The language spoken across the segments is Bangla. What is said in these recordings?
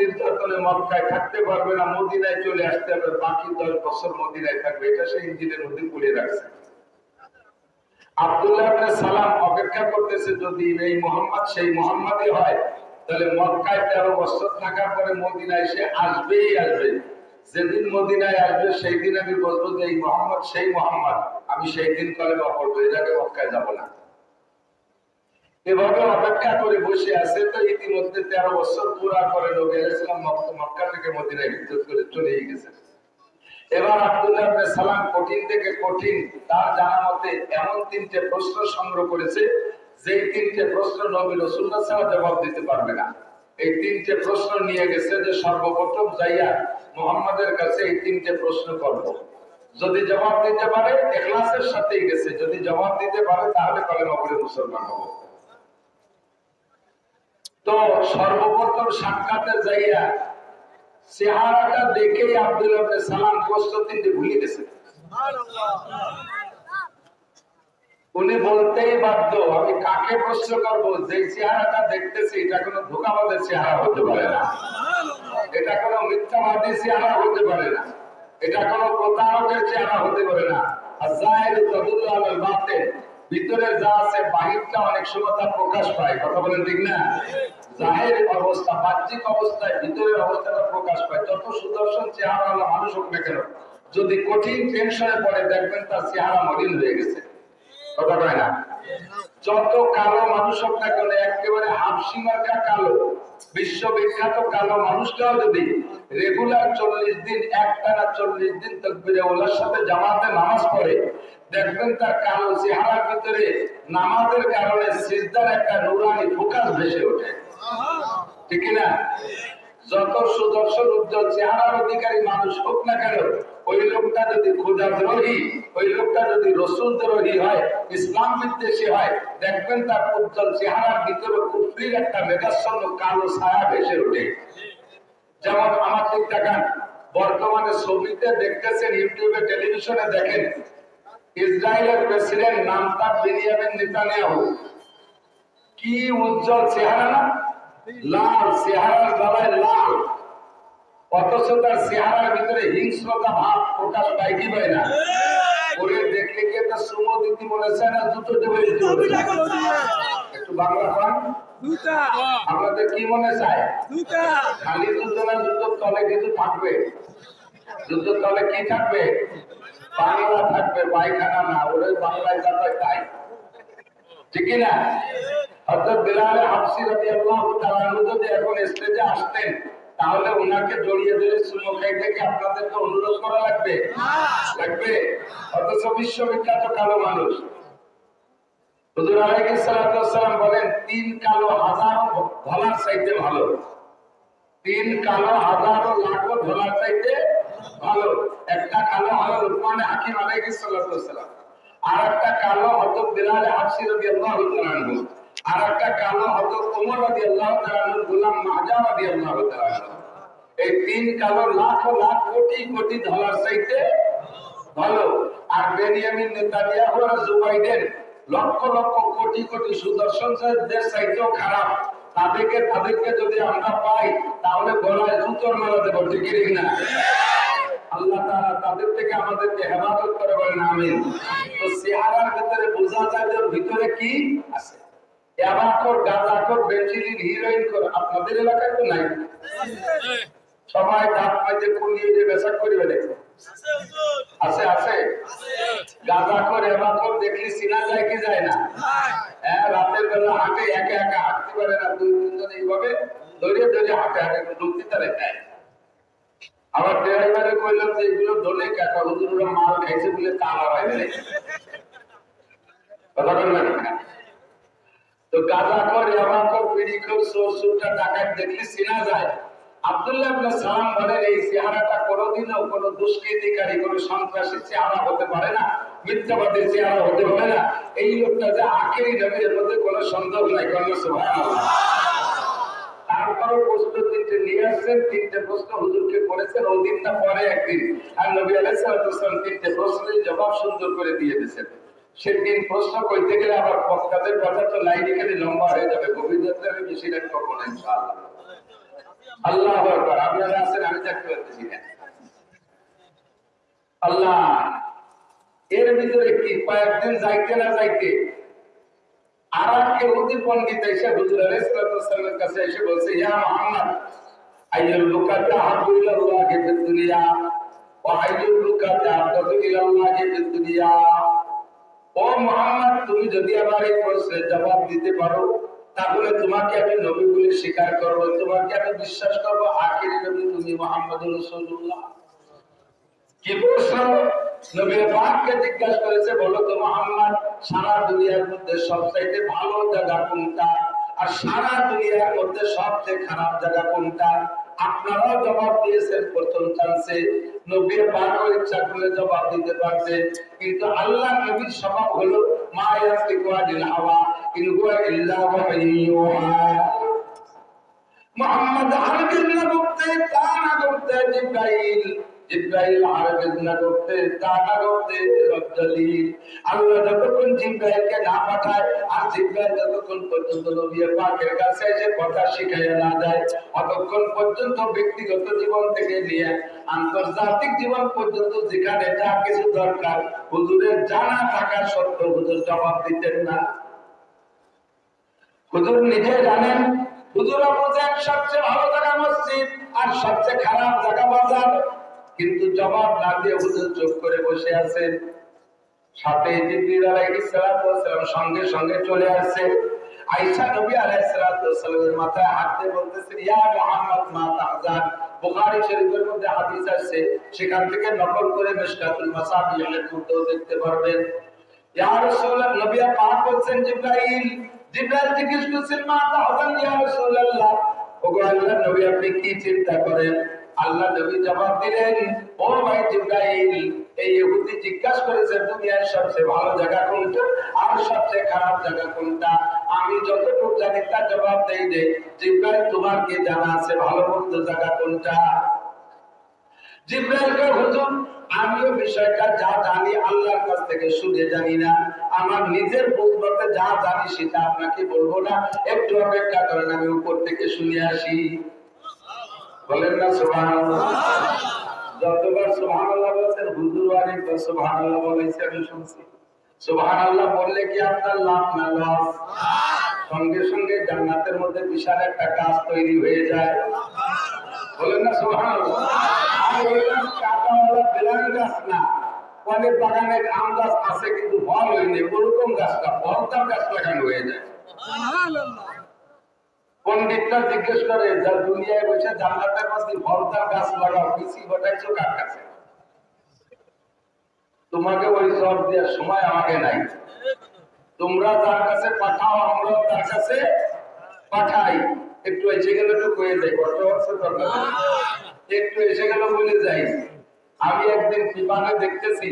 নির্যাতনে মক্কায় থাকতে পারবে না, মদিনায় চলে আসতে হবে, বাকি দশ বছর মদিনায় থাকবে। এটা ইঞ্জিনের মধ্যে রাখছে। সালাম অপেক্ষা করতেছে, যদি এই মোহাম্মদ সেই মোহাম্মদই হয়, তাহলে মক্কায় তেরো বছর থাকার পরে মদিনায় সে আসবেই আসবে। যেদিন মদিনায় আসবে, সেই দিন আমি বলব যে, এই মোহাম্মদ সেই মোহাম্মদ, আমি সেই দিন কলে পড়ব এর আগে মক্কায় যাব না। এভাবে অপেক্ষা করে বসে আছে। তো ইতিমধ্যে তেরো বছর পুরা করে লোক এসেছিলাম মক্কা থেকে মদিনায় হিজরত করে চলে গেছে। এবার আব্দুল্লাহ সালাম কঠিন থেকে কঠিন তার জানা মতে এমন তিনটে প্রশ্ন সংগ্রহ করেছে যে তিনটে প্রশ্ন নবী রাসূলুল্লাহ ছাড়া জবাব দিতে পারবে না। এই তিনটে প্রশ্ন নিয়ে গেছে যে সর্বপ্রথম যাইয়া মোহাম্মদের কাছে এই তিনটে প্রশ্ন করব। যদি জবাব দিতে পারে ইখলাসের সাথেই গেছে। যদি জবাব দিতে পারে, তাহলে কলেমা পড়ে মুসলমান হব। তো সর্বপ্রথম সাক্ষাতে যাইয়া চেহারাটা দেখে আব্দুল সালাম প্রশ্ন তিনটে ভুলে গেছে। উনি বলতেই বাধ্য, আমি কাকে প্রশ্ন করব? যে চেহারাটা দেখতেছি, এটা কোনো ধোকাবাদের চেহারা হতে পারে না। এটা কোনো মিথ্যাবাদী চেহারা হতে পারে না। এটা কোনো প্রতারকের চেহারা হতে পারে না। আর জাহের তদুল্লাহ বাতেন ভিতরে যা আছে বাহিরটা অনেক সময় তার প্রকাশ পায়, কথা বলেন ঠিক না? জাহের অবস্থা, বাহ্যিক অবস্থায় ভিতরের অবস্থাটা প্রকাশ পায়। যত সুদর্শন চেহারা মানুষ হোক না কেন, যদি কঠিন টেনশনে পড়ে, দেখবেন তার চেহারা মলিন হয়ে গেছে। কথা কয় না? যত কালো মানুষ হোক না কেন, একেবারে হাফসি মার্কা কালো, বিশ্ববিখ্যাত কালো মানুষটাও যদি রেগুলার চল্লিশ দিন, একটানা চল্লিশ দিন তকবিরে ওলার সাথে জামাতে নামাজ পড়ে দেখবেন তার কালো চেহারার ভিতরে নামাজের কারণে সিজদার একটা নুরানি ফোকাস ভেসে ওঠে। ঠিক না? যত সুদর্শন উজ্জ্বল চেহারার অধিকারী মানুষ হোক না কেন, ওই লোকটা যদি খোদা দ্রোহী ওই লোকটা যদি রসুল দ্রোহী হয়, ইসলাম বিদ্বেষী হয়, দেখবেন তার উজ্জ্বল চেহারার ভিতরে কুফরির একটা মেঘাচ্ছন্ন কালো ছায়া ভেসে ওঠে। যেমন আমার দেখান, বর্তমানে ছবিতে দেখতেছেন, ইউটিউবে, টেলিভিশনে দেখেন ইসরায়েলের প্রেসিডেন্ট নাম তার বেনিয়ামিন নেতানিয়াহু। কি উজ্জ্বল চেহারা না? লাল চেহারার গলায় লাল। অথচ তার চেহারার ভিতরে হিংস্রতা ভাব প্রকাশ পায় কি পায় না। ওরে দেখলে কি একটা সুমো দিতে বলেছে না দুটো দেবে একটু বাংলা কি মনে চায়? খালি যুদ্ধ তলে কিছু থাকবে। যুদ্ধের তলে কি থাকবে? বাংলা থাকবে পায়খানা না ওরে বাংলায় যাতায়াত তাই। ঠিক না হাফসি যদি এখন স্টেজে আসতেন, তাহলে ওনাকে জড়িয়ে ধরে সুমো খাইতে কি আপনাদেরকে অনুরোধ করা লাগবে? লাগবে? অথচ বিশ্ববিখ্যাত কালো মানুষ। হুজুর আলাইহিস ওয়াসসালাম বলেন, তিন কালো হাজারো ধলার ভালো। তিন কালো, হাজারো, লাখো ধলার চাইতে ভালো। একটা কালো হলো লুকমান হাকিম আলাইহিস সালাতু ওয়াসসালাম আর একটা কালো হযরত বিলাল হাফসি রাদিয়াল্লাহু তাআলা আর একটা কালো হযরত ওমর রাদিয়াল্লাহু তাআলা গোলাম মাহজা রাদিয়াল্লাহু তাআলা। এই তিন কালো লাখ লাখ কোটি কোটি ধলার চাইতে ভালো। আর বেনিয়ামিন নেতানিয়াহু আর জো বাইডেন লক্ষ লক্ষ, কোটি কোটি সুদর্শনদের চাইতেও খারাপ। তাদেরকে তাদেরকে যদি আমরা পাই তাহলে গলায় জুতোর মালা দেবো ঠিক না? আল্লাহ তাআলা তাদের থেকে আমাদেরকে হেফাজত করে বলেন আমিন। তো চেহারার ভিতরে বোঝা যায় যে ভিতরে কি আছে। ইয়াবাকর গাঁজাকর বেঞ্চিলিন হিরোইন কর আপনাদের এলাকায় তো নাই। সবাই দাঁত মাঝে কুলিয়ে যে বেচা করিবে দেখো। আছে আছে। গাঁজা করে এবার দেখলি চিনা যায় কি যায় না? হ্যাঁ রাতের বেলা হাঁটে, একা একা হাঁটতে পারে না, দুই তিনজন এইভাবে দৌড়িয়ে দৌড়িয়ে হাঁটে হাঁটে ঢুকতে তারে খায় আবার ড্রাইভারে কইলাম যে, এগুলো ধরে কাকা হুজুররা মাল খাইছে বলে তালা বাইরে কথা বলবেন তো গাঁজা কর ইয়াবা কর বিড়ি কর সোর সুরটা ডাকাত দেখলে চেনা যায়। তিনটে প্রশ্নের জবাব সুন্দর করে দিয়ে দিয়েছেন। সেদিন প্রশ্ন করতে গেলে আবার বক্তাদের কথা তো লাইন এখানে লম্বা হয়ে যাবে। গভীর যাত্রা আমি বেশি করব ইনশাআল্লাহ। আল্লাহ আপনারা আছেন, আমি দেখতে পাচ্ছি না আল্লাহ, এর ভিতরে কি, কয়েকদিন যাইতে না যাইতে আর এক ইহুদি পণ্ডিত এসে হুজুর আলাইহিস সালামের কাছে এসে বলছে, ইয়া মুহাম্মদ, আইয়ুল লুকাতা হাবু ইলাল্লাহি ফিদ দুনিয়া, ওয়া আইয়ুল লুকাতা আবদু ইলাল্লাহি ফিদ দুনিয়া। ও মুহাম্মদ, তুমি যদি আমার এই প্রশ্নের জবাব দিতে পারো তাহলে তোমাকে আমি নবী বলে স্বীকার করব, তোমাকে আমি বিশ্বাস করব, আখির নবী তুমি মোহাম্মদ রসুল্লাহ কি নবীর জিজ্ঞাসা করেছে, বলো তো মোহাম্মদ, সারা দুনিয়ার মধ্যে সবচাইতে ভালো জায়গা কোনটা? আর সারা দুনিয়ার মধ্যে সবচেয়ে খারাপ জায়গা কোনটা? আপনারাও জবাব দিয়েছেন, প্রথম চান্সে নবীর বারো ইচ্ছা করে জবাব দিতে পারছে কিন্তু আল্লাহ নবীর স্বভাব হলো, মা ইয়াসিকু হাওয়া, ইন জিব্রাইল। জিব্রাইল করতে করতে আল্লাহ যতক্ষণ জিব্রাইলকে না পাঠায়, আর জিব্রাইল যতক্ষণ পর্যন্ত কাছে এসে কথা না যায় ততক্ষণ পর্যন্ত ব্যক্তিগত জীবন থেকে নিয়ে আন্তর্জাতিক জীবন পর্যন্ত যেখানে যা কিছু দরকার, হুজুরের জানা থাকা সত্ত্বেও হুজুর জবাব দিতেন না। হুজুর নিজে জানেন, হুজুরা বোঝেন সবচেয়ে ভালো জায়গা মসজিদ আর সবচেয়ে খারাপ জায়গা বাজার। কিন্তু জবাব না দিয়ে হুজুর চুপ করে বসে আছেন। সাথে সঙ্গে সঙ্গে চলে আসছে আয়েশা নবী মাথায় হাত দিয়ে বলতেছেন, ইয়া মুহাম্মদ, মা তাহজান। বুখারী শরীফের মধ্যে হাদিস আছে সেখান থেকে নকল করে মিশকাতুল মাসাবিহের দেখতে পারবেন। ইয়া রাসূলুল্লাহ, নবী বলছেন জিজ্ঞেস করছেন, মা তাহজান, ইয়া রাসূলুল্লাহ? ওগো আল্লাহর নবী আপনি কি চিন্তা করেন? আল্লাহ নবী জবাব দিলেন, ও ভাই জিব্রাইল, এই ইহুদি জিজ্ঞাসা করেছে, দুনিয়ার সবচেয়ে ভালো জায়গা কোনটা? আর সবচেয়ে খারাপ জায়গা কোনটা? আমি যতটুকু জানি তার জবাব দেই দে জিব্রাইল, তোমার কি জানা আছে ভালো মন্দ জায়গা কোনটা? জিব্রাইলকে হুজুর, আমিও বিষয়টা যা জানি আল্লাহর কাছ থেকে শুনে জানি না। আমার নিজের বুঝতে যা জানি সেটা আপনাকে বলব না। একটু অপেক্ষা করেন, আমি উপর থেকে শুনে আসি। বলেন না সুবহানাল্লাহ। যতবার সুবহানাল্লাহ বলছেন, হুজুর সুবহানাল্লাহ বলেছে, আমি শুনছি। সুবহানাল্লাহ বললে কি আপনার লাভ না লস? সঙ্গে সঙ্গে জান্নাতের মধ্যে বিশাল একটা গাছ তৈরি হয়ে যায়। বলেন না না। অনেক বাগানে আম গাছ আছে, কিন্তু ফল হয়নি। ওরকম গাছটা ফলতার গাছ লাগানো হয়ে যায়। পণ্ডিতরা জিজ্ঞেস করে, যা দুনিয়ায় বসে জান্নাতের মধ্যে ফলতার গাছ লাগাও পিসি ঘটাইছো কার কাছে? তোমাকে ওই জব দেওয়ার সময় আমাকে নাই। তোমরা যার কাছে পাঠাও, আমরাও তার কাছে পাঠাই। একটু এসে গেলে একটু কয়ে যাই কষ্ট হচ্ছে একটু এসে গেল বলে যাই, আমি একদিন বিমানে দেখতেছি,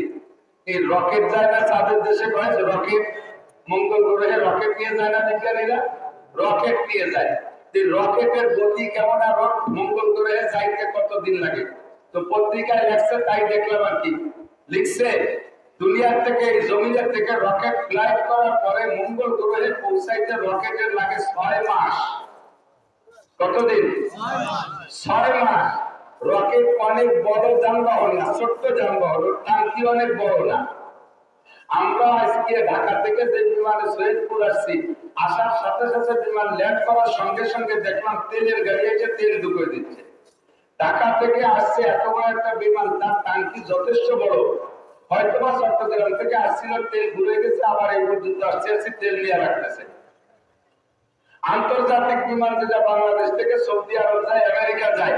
এই রকেট যায় না চাঁদের দেশে কয়েছে রকেট, মঙ্গল গ্রহে রকেট নিয়ে যায় না বিজ্ঞানীরা? রকেট নিয়ে যায়। এই রকেটের গতি কেমন আর মঙ্গল গ্রহে যাইতে কতদিন লাগে? তো পত্রিকায় লেখছে তাই দেখলাম আর কি। লিখছে দুনিয়ার থেকে এই জমিনের থেকে রকেট ফ্লাইট করার পরে মঙ্গল গ্রহে পৌঁছাইতে রকেটের লাগে ছয় মাস। কতদিন? ছয় মাস। রকেট অনেক বড় যানবাহন না ছোট্ট যানবাহন টাঙ্কি অনেক বড় না। আমরা আজকে ঢাকা থেকে যে বিমানে সৈয়দপুর আসছি আসার সাথে সাথে বিমান ল্যান্ড করার সঙ্গে সঙ্গে দেখলাম তেলের গাড়ি এসে তেল ঢুকে দিচ্ছে। ঢাকা থেকে আসছে এত বড় একটা বিমান, তার টাঙ্কি যথেষ্ট বড়। হয়তো বা চট্টগ্রাম থেকে আসছিল, তেল ঘুরে গেছে, আবার এই পর্যন্ত আসছে আসছে তেল নিয়ে রাখতেছে। আন্তর্জাতিক বিমান যেটা বাংলাদেশ থেকে সৌদি আরব যায়, আমেরিকা যায়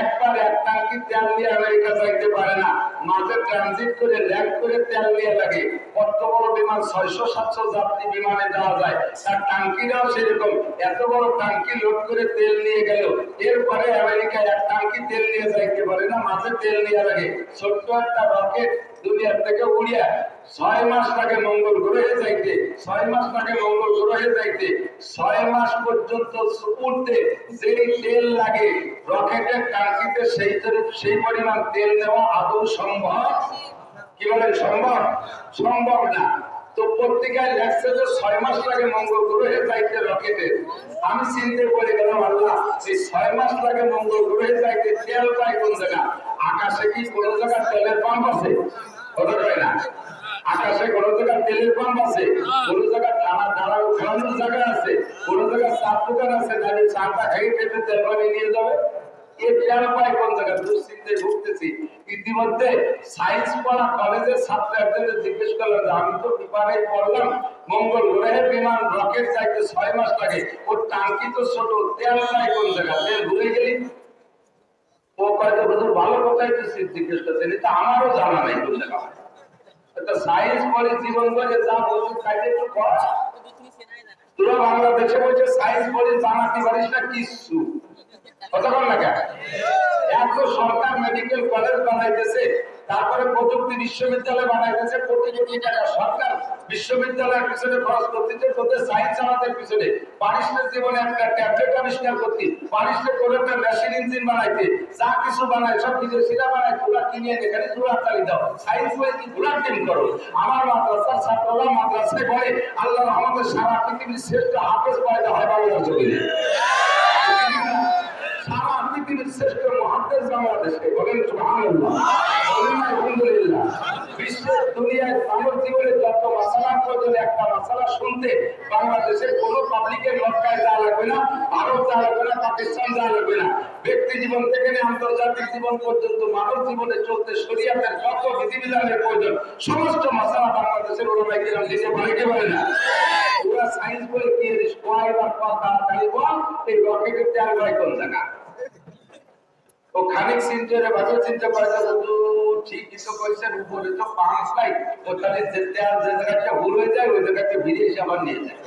একবার এক টাঙ্কি তেল নিয়ে আমেরিকা যাইতে পারে না। মাঝে ট্রানজিট করে ল্যান্ড করে তেল নিয়ে লাগে। কত বড় বিমান? ছয়শো, সাতশো যাত্রী বিমানে যাওয়া যায়। তার টাঙ্কিরাও সেরকম। এত বড় টাঙ্কি লোড করে তেল নিয়ে গেল। এরপরে আমেরিকা এক টাঙ্কি তেল নিয়ে যাইতে পারে না, মাঝে তেল নিয়ে লাগে। ছোট্ট একটা রকেট দুনিয়ার থেকে উড়িয়া ছয় মাস লাগে মঙ্গল গ্রহে যাইতে, ছয় মাস লাগে মঙ্গল গ্রহে যাইতে, ছয় মাস পর্যন্ত উঠতে যেই তেল লাগে, রকেটের টাঙ্কিতে সেই সেই পরিমাণ তেল নেওয়া আদৌ সম্ভব? কি বলেন, সম্ভব? সম্ভব না। তো পত্রিকায় লেখছে যে ছয় মাস লাগে মঙ্গল গ্রহে যাইতে রকেটে। আমি চিন্তা করে গেলাম, আল্লাহ এই ছয় মাস লাগে মঙ্গল গ্রহে যাইতে তেল পাই কোন জায়গা? আকাশে কি কোন জায়গা তেলের পাম্প আছে? আকাশে কোন জায়গা তেলের আছে, কোন জায়গা টানা দাঁড়া খাওয়ানোর জায়গা আছে, কোন জায়গা চার দোকান আছে দাঁড়িয়ে চাটা খাই খেতে তেল পানি নিয়ে যাবে। ইতিমধ্যে সায়েন্স কলেজের জিজ্ঞেস করলাম তো বিমানে মঙ্গল গ্রহে রকেট যাইতে ছয় মাস লাগে। ওর টাঙ্কি তো ছোট, তেল পাই কোন জায়গা তেল ভুলে গেলি? ও কয়েকটা হুজুর ভালো কথাই তো জিজ্ঞেস করছেন এটা আমারও জানা নাই বুঝে না এটা সায়েন্স পড়ে জীবন করে যা বলছি তাইতে একটু কর। তোরা বাংলাদেশে বলছে সায়েন্স পড়ে জানাতে পারিস না কিছু কথা বল না কেন? এত সরকার মেডিকেল কলেজ বানাইতেছে তারপরে প্রযুক্তি বিশ্ববিদ্যালয় বানাইতেছে কোটি কোটি সরকার বিশ্ববিদ্যালয়ের পিছনে খরচ করতেছে তোদের সায়েন্স আমাদের পিছনে। পারিসের জীবনে একটা ট্যাবলেট আবিষ্কার করতে পারিসের করে একটা মেশিন ইঞ্জিন বানাইতে, যা কিছু বানায়, সব বিদেশিরা বানায় তোরা কিনে এখানে তোরা চালি দাও। সায়েন্স কি ঘোরার টিম করো? আমার মাদ্রাসার ছাত্ররা মাদ্রাসায় পড়ে আল্লাহ আমাদের সারা পৃথিবীর শ্রেষ্ঠ হাফেজ পয়দা হয় বাংলার জমিনে সারা পৃথিবীর শ্রেষ্ঠ মহাদেশ বাংলাদেশে বলেন আলহামদুলিল্লাহ। বিশ্বের দুনিয়ায় মানব জীবনে যত মাসালা প্রয়োজন একটা মাসালা শুনতে বাংলাদেশের কোনো পাবলিকের মক্কায় যাওয়া লাগবে না ভারত যাওয়া লাগবে না, পাকিস্তান যাওয়া লাগবে না। ব্যক্তি জীবন থেকে আন্তর্জাতিক জীবন পর্যন্ত মানব জীবনে চলতে শরীয়তের যত বিধিবিধানের প্রয়োজন, সমস্ত মাসালা বাংলাদেশের কিরাম দিতে পারে কি পারে না? ওরা সায়েন্স বলে কি কয় বা কথা বল এই রকেটের তেল ভাই কোন জায়গা? ও খানিক চিন্তারে ভালো চিন্তা যাবে তো ঠিকই তো কইছেন, উপরে তো পাঁচ নাই। ওখানে যে তেল যে জায়গাটা ভুল হয়ে যায়, ওই জায়গাতে ভিড়ে এসে আবার নিয়ে যায়।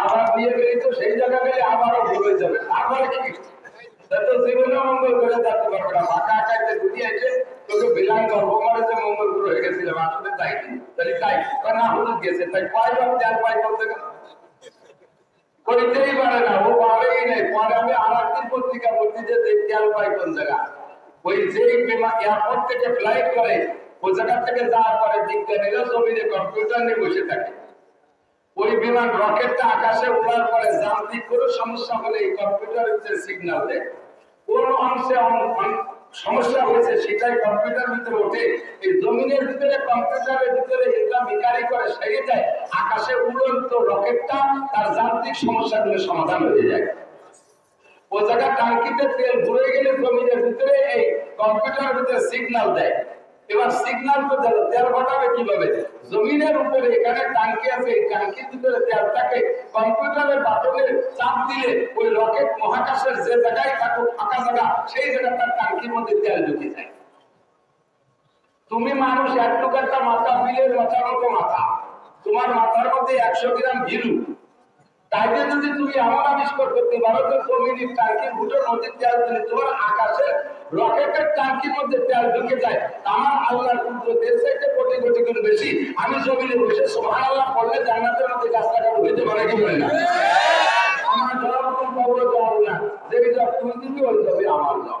আবার নিয়ে গেলে তো সেই জায়গা গেলে আবারও ভুল হয়ে যাবে। তারপরে কি? তা জীবনে মঙ্গল করে যেতে পারবে না। ফাঁকা আকাইতে দুটি আছে, তোকে বিলান গর্ব করে যে মঙ্গল গ্রহ হয়ে গেছিলাম, আসলে তাই তাহলে তাই না হুজুর গেছে। তাই কয়বার তেল পাই করতে গেল করিতেই পারে না, ও পারেই নাই। পরে আমি আর একদিন পত্রিকা বলছি যে দেখতে পাই কোন জায়গা। ওই যে এয়ারপোর্ট থেকে ফ্লাইট করে, ওই জায়গা থেকে যাওয়ার পরে বিজ্ঞানীরা জমিনে কম্পিউটার নিয়ে বসে থাকে। ওই বিমান রকেটটা আকাশে উড়ার পরে যান্ত্রিক কোনো সমস্যা হলে এই কম্পিউটার ভিতরে সিগন্যাল দেয়। কোন অংশে সমস্যা হয়েছে সেটাই কম্পিউটার ভিতরে ওঠে। এই জমিনের ভিতরে, কম্পিউটারের ভিতরে এটা বিকারি করে সেরে যায়। আকাশে উড়ন্ত রকেটটা তার যান্ত্রিক সমস্যাগুলো সমাধান হয়ে যায়। ও জায়গা টাঙ্কিতে তেল ভরে গেলে জমিনের ভিতরে এই কম্পিউটারের ভিতরে সিগন্যাল দেয়। এবার সিগন্যাল তো দিল তেল ঘটাবে কীভাবে? জমিনের উপরে এখানে টাঙ্কি আছে টাঙ্কির ভিতরে তেলটাকে কম্পিউটারের বাটনে চাপ দিলে ওই রকেট মহাকাশের যে জায়গায় থাকুক, ফাঁকা জায়গা, সেই জায়গাটার টাঙ্কির মধ্যে তেল ঢুকে যায়। তুমি মানুষ একটু একটা মাথা, বিলের মাথার মতো মাথা। তোমার মাথার মধ্যে একশো গ্রাম ঘিরু। তাইতে যদি তুমি এমন আবিষ্কার করতে পারো যে জমির টাঙ্কির ভুটোর মধ্যে তেল দিলে তোমার আকাশে রকেটের টাঙ্কির মধ্যে তেল ঢুকে যায়। আমার আল্লাহর কুদরতের চাইতে কোটি কোটি গুণ বেশি। আমি জমিনে বসে আল্লাহ পড়লে জান্নাতের মধ্যে গাছ লাগানো হইতে পারে কি বলে না? আমার জবাব কবর জবাব না যে তুমি দিতে ওই যাবে আমার জব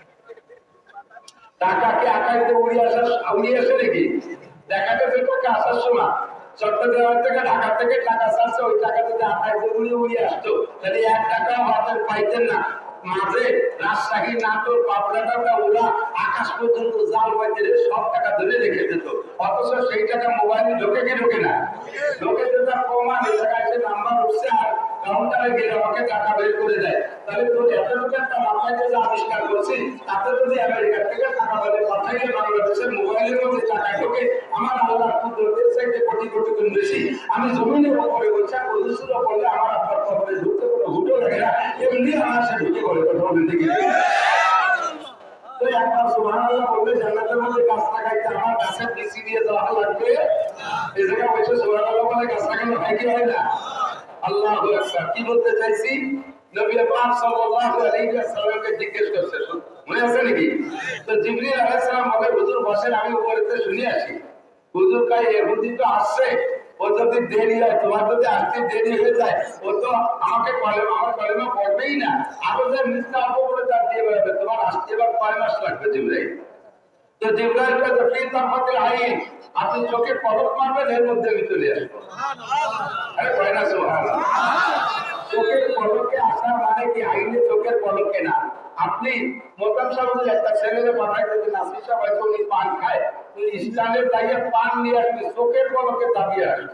টাকাকে আকাইতে উড়িয়ে আসা উড়িয়ে আসে নাকি দেখা গেছে তোকে আসার সময় চট্টগ্রামের থেকে ঢাকা থেকে টাকা ছাড়ছে, ওই টাকা যদি আকাইতে উড়িয়ে উড়িয়ে আসতো, তাহলে এক টাকাও হাতের পাইতেন না। মাঝে রাজশাহী নাটোর পাবনাটা ওরা আকাশ পর্যন্ত জাল বাইতে সব টাকা ধরে রেখে দিত। অথচ সেই টাকা মোবাইলে ঢোকে কি ঢোকে না? ঢোকে তো তার প্রমাণ, এই জায়গায় যে নাম্বার উঠছে আর কাউন্টারে গেলে আমাকে টাকা বের করে দেয়। তাহলে তোর এতটুকু একটা মাথায় যে আবিষ্কার করছি, তাতে যদি আমেরিকার থেকে টাকা বলে পাঠাইলে বাংলাদেশের মোবাইলের মধ্যে টাকা ঢোকে, আমার আল্লাহ কুদরতের চাইতে কোটি কোটি গুণ বেশি। আমি জমিনের উপরে বলছি প্রদূষণ করলে আমার আপনার খবরে ঢুকতে কোনো হুটো লাগে না, এমনি আমার সে ঢুকে পড়ে কথা বলেন দেখি একবার সুবহানাল্লাহ বললে জান্নাতের মধ্যে গাছ লাগাইতে আমার গাছের বিচি দিয়ে দেওয়া লাগবে। এই জায়গায় বসে সুবহানাল্লাহ বলে গাছ লাগানো হয় কি হয় না? আল্লাহু কি বলতে চাইছি? নবী পাক সাল্লাল্লাহু আলাইহি ওয়াসাল্লামকে জিজ্ঞেস করছে মনে আছে নাকি? তো জিবরিল আলাইহিস সালাম বলে, হুজুর, বসেন, আমি উপরেতে শুনে আসি। হুজুর কাই ইহুদি তো আসছে। ও যদি দেরি হয়, তোমার যদি আসতে দেরি হয়ে যায়, ও তো আমাকে কলেমা, আমার কলেমা পড়বেই না। আরও যে মিথ্যা অপরে তার দিয়ে বেড়াবে, তোমার আসতে এবার কয় মাস লাগবে জিবরাইল তো জিবরাইল কাছে ফি তাফাতিল আইন আপনি চোখে পলক মারবেন এর মধ্যে আমি চোখের আসা মানে কি আইনে চোখের না? আপনি মোতাম একটা ছেলেকে পাঠাই দিতে নাসি সাহেব উনি পান খায়, উনি ইসলামের দাঁড়িয়ে পান নিয়ে আসবে, চোখের পলকে দাবি আসবে।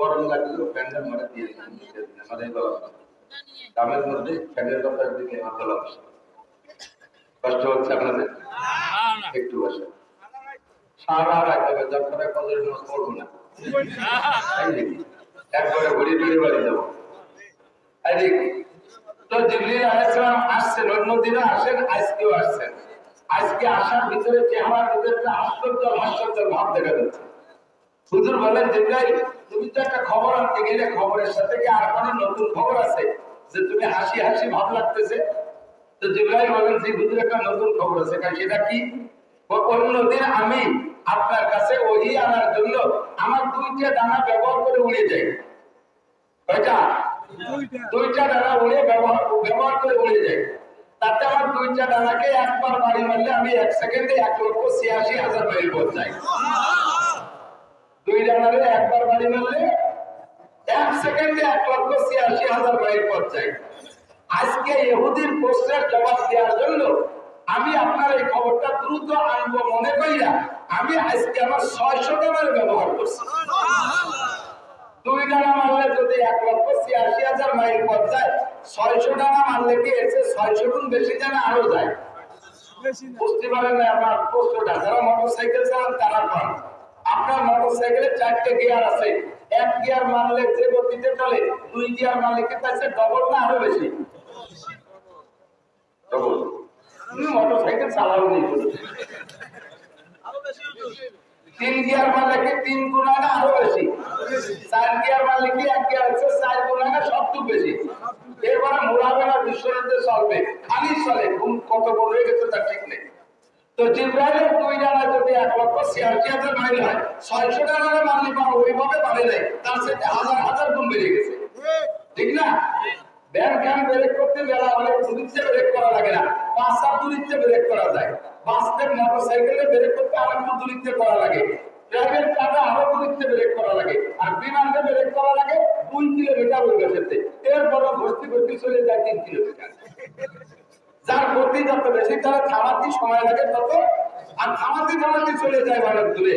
গরম লাগল ফ্যানটা মারা দিয়ে মানে দামের মধ্যে ফ্যানের কথা দিকে কষ্ট হচ্ছে আপনাদের? একটু বসে। সারা হবে কদর নামাজ পড়ব না। একবারে ঘুরে ফিরে বাড়ি যাব। দেখি তো জিবরিল আসছেন অন্য দিনে আসেন আজকেও আসছেন। আজকে আসার ভিতরে চেহারার ভিতরে আশ্চর্য আশ্চর্য ভাব দেখা যাচ্ছে। হুজুর বলেন জিবরাইল তুমি তো একটা খবর আনতে গেলে খবরের সাথে কি আর কোনো নতুন খবর আছে যে তুমি হাসি হাসি ভাব লাগতেছে? তো জিবরাইল বলেন যে হুজুর একটা নতুন খবর আছে। কারণ সেটা কি? অন্যদিন আমি আপনার কাছে ওই আনার জন্য আমার দুইটা দানা ব্যবহার করে উড়ে যাই। কয়টা? দুইটা। ডানা উড়ে ব্যবহার ব্যবহার করে উড়ে যায় তাতে আমার দুইটা ডানাকে একবার বাড়ি মারলে আমি এক সেকেন্ডে এক লক্ষ ছিয়াশি হাজার মাইল পৌঁছাই দুই ডানারে একবার বাড়ি মারলে এক সেকেন্ডে এক লক্ষ ছিয়াশি হাজার আজকে ইহুদির প্রশ্নের জবাব দেওয়ার জন্য আমি আপনার এই খবরটা দ্রুত আনব মনে করিয়া আমি আজকে আমার ছয়শো ডলার ব্যবহার করছি। দুই ডানা মারলে যদি এক লক্ষ ছিয়াশি হাজার মাইল পথ যায় ছয়শো ডানা মারলে কি এসে ছয়শো গুণ বেশি যেন আরও যায়? বুঝতে পারেন না আমার প্রশ্নটা যারা মোটর সাইকেল চালান তারা পান। আপনার মোটর সাইকেলে চারটে গিয়ার আছে। এক গিয়ার মারলে যে গতিতে চলে, দুই গিয়ার মারলে কি তার ডবল না আরও বেশি? চালাও তিন গিয়ার মারলে কি তিন গুণা না আরও বেশি? চার গিয়ার মারলে কি এক গিয়ার আছে চার গুণা না সবটুকু বেশি? এরপরে মোড়াবে না বিশ্বরতে চলবে। খালি চলে, ঘুম কত বড় হয়ে গেছে তার ঠিক নেই। তো জিব্রাইলের দুই ডানা যদি এক লক্ষ ছিয়াশি হাজার হয়, ছয়শো ডানারে মারলে পারো ওইভাবে বাড়ে নাই। তার সাথে হাজার হাজার গুণ বেড়ে গেছে। ঠিক না? ব্যান ক্যান ব্রেক করতে গেলে অনেক দূরিতে ব্রেক করা লাগে না। পাঁচ সাত ব্রেক করা যায়। বাসতে মোটর ব্রেক করতে অনেক দূরিতে করা লাগে। ট্রাভেল কারে আরও দূরিতে ব্রেক করা লাগে। আর বিমানে ব্রেক করা লাগে দুই কিলোমিটার ওই গেছে এরপর ভর্তি ভর্তি চলে যায় তিন কিলোমিটার। যার গতি যত বেশি, তারা থামাতে সময় লাগে তত। আর থামাতে থামাতে চলে যায় অনেক দূরে।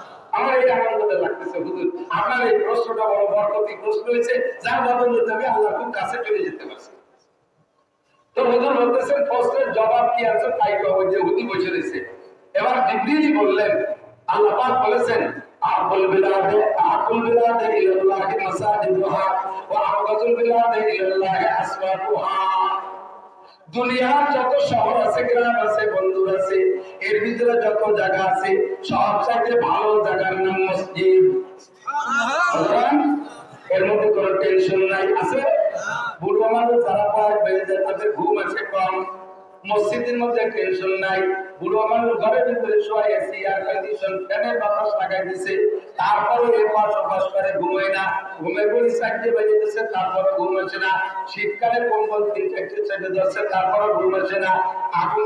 আপনার এই প্রশ্নটা বড় বরকতি প্রশ্ন হয়েছে, যার আমি আল্লাহ খুব কাছে চলে যেতে পারছি। তো হুজুর বলতেছেন, প্রশ্নের জবাব কি আছে? তাই যে হুদি বসে রয়েছে। এবার জিবরিলি বললেন, আল্লাহ পাক বলেছেন, আকুল বিলাদে আকুল বিলাদে ইলাল্লাহি মাসাজিদুহা, ওয়া আবগাজুল বিলাদে ইলাল্লাহি দুনিয়ার যত শহর আছে, গ্রাম আছে বন্ধুর আছে, এর ভিতরে যত জায়গা আছে, সব চাইতে ভালো জায়গার নাম মসজিদ। এর মধ্যে কোনো টেনশন নাই, আছে? বুড়ো মানুষ যারা পায় তাদের ঘুম আছে কম। মসজিদের মধ্যে টেনশন নাই। বুড়ো মানুষ ঘরের ভিতরে শোয়া আছি এয়ার কন্ডিশন ফ্যানের বাতাস লাগাই দিছে। তারপরে এ মাস অভ্যাস করে ঘুমায় না। ঘুমে বলি চারটে বেজে দিচ্ছে তারপর ঘুম আসে না। শীতকালে কম্বল তিন চারটে চারটে ধরছে, তারপরও ঘুম আসে না। আগুন